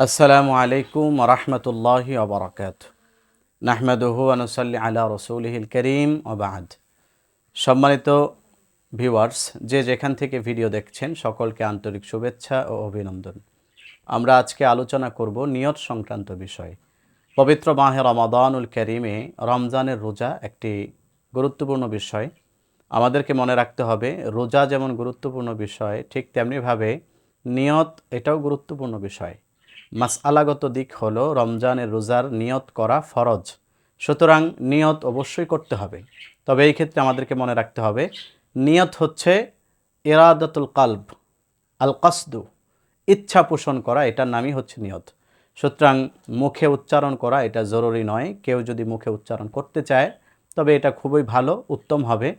আসসালামু আলাইকুম রহমতুল্লাহি অবরাকাত নাহমেদহু আনুসাল্লি আলা রসুলহিল করিম ওবাদ সম্মানিত ভিউয়ার্স, যে যেখান থেকে ভিডিও দেখছেন, সকলকে আন্তরিক শুভেচ্ছা ও অভিনন্দন। আমরা আজকে আলোচনা করব নিয়ত সংক্রান্ত বিষয়। পবিত্র মাহে রমাদানুল করিমে রমজানের রোজা একটি গুরুত্বপূর্ণ বিষয়। আমাদেরকে মনে রাখতে হবে, রোজা যেমন গুরুত্বপূর্ণ বিষয়, ঠিক তেমনিভাবে নিয়ত এটাও গুরুত্বপূর্ণ বিষয়। মাসআলাগত দিক হলো রমজানের রোজার নিয়ত করা ফরজ। সুতরাং নিয়ত অবশ্যই করতে হবে। তবে এই ক্ষেত্রে আমাদেরকে মনে রাখতে হবে, নিয়ত হচ্ছে ইরাদাতুল কাল্ব, আল কাসদু, ইচ্ছা পোষণ করা, এটার নামই হচ্ছে নিয়ত। সুতরাং মুখে উচ্চারণ করা, এটা জরুরি নয়। কেউ যদি মুখে উচ্চারণ করতে চায়, তবে এটা খুবই ভালো, উত্তম হবে।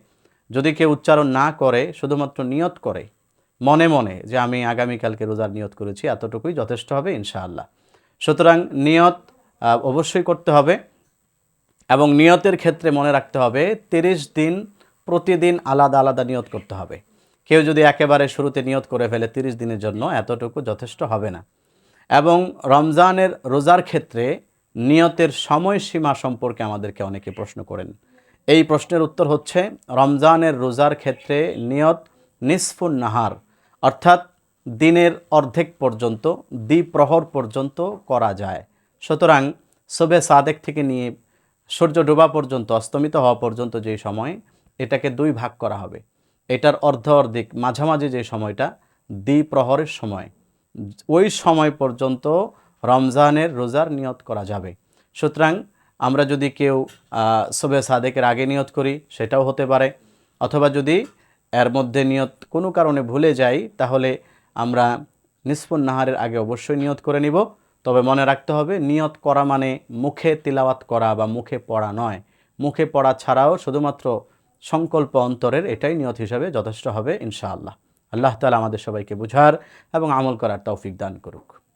যদি কেউ উচ্চারণ না করে, শুধুমাত্র নিয়ত করে মনে মনে যে আমি আগামীকালকে রোজার নিয়ত করেছি, এতটুকুই যথেষ্ট হবে ইনশাআল্লাহ। সুতরাং নিয়ত অবশ্যই করতে হবে এবং নিয়তের ক্ষেত্রে মনে রাখতে হবে, তিরিশ দিন প্রতিদিন আলাদা আলাদা নিয়ত করতে হবে। কেউ যদি একেবারে শুরুতে নিয়ত করে ফেলে তিরিশ দিনের জন্য, এতটুকু যথেষ্ট হবে না। এবং রমজানের রোজার ক্ষেত্রে নিয়তের সময়সীমা সম্পর্কে আমাদেরকে অনেকে প্রশ্ন করেন। এই প্রশ্নের উত্তর হচ্ছে, রমজানের রোজার ক্ষেত্রে নিয়ত নিসফুন নাহার অর্থাৎ দিনের অর্ধেক পর্যন্ত, দ্বিপ্রহর পর্যন্ত করা যায়। সুতরাং সবে সাদেক থেকে নিয়ে সূর্য ডোবা পর্যন্ত, অস্তমিত হওয়া পর্যন্ত যে সময়, এটাকে দুই ভাগ করা হবে। এটার অর্ধ অর্ধেক, মাঝামাঝি যে সময়টা, দ্বিপ্রহরের সময়। ওই সময় পর্যন্ত রমজানের রোজার নিয়ত করা যাবে। সুতরাং আমরা যদি কেউ শবে সাদেকের আগে নিয়ত করি, সেটাও হতে পারে। অথবা যদি এর মধ্যে নিয়ত কোনো কারণে ভুলে যাই, তাহলে আমরা নিসফুন নাহারের আগে অবশ্যই নিয়ত করে নিব। তবে মনে রাখতে হবে, নিয়ত করা মানে মুখে তিলাওয়াত করা বা মুখে পড়া নয়। মুখে পড়া ছাড়াও শুধুমাত্র সংকল্প অন্তরের এটাই নিয়ত হিসাবে যথেষ্ট হবে, ইনশাআল্লাহ। আল্লাহ তালা আমাদের সবাইকে বুঝার এবং আমল করার তৌফিক দান করুক।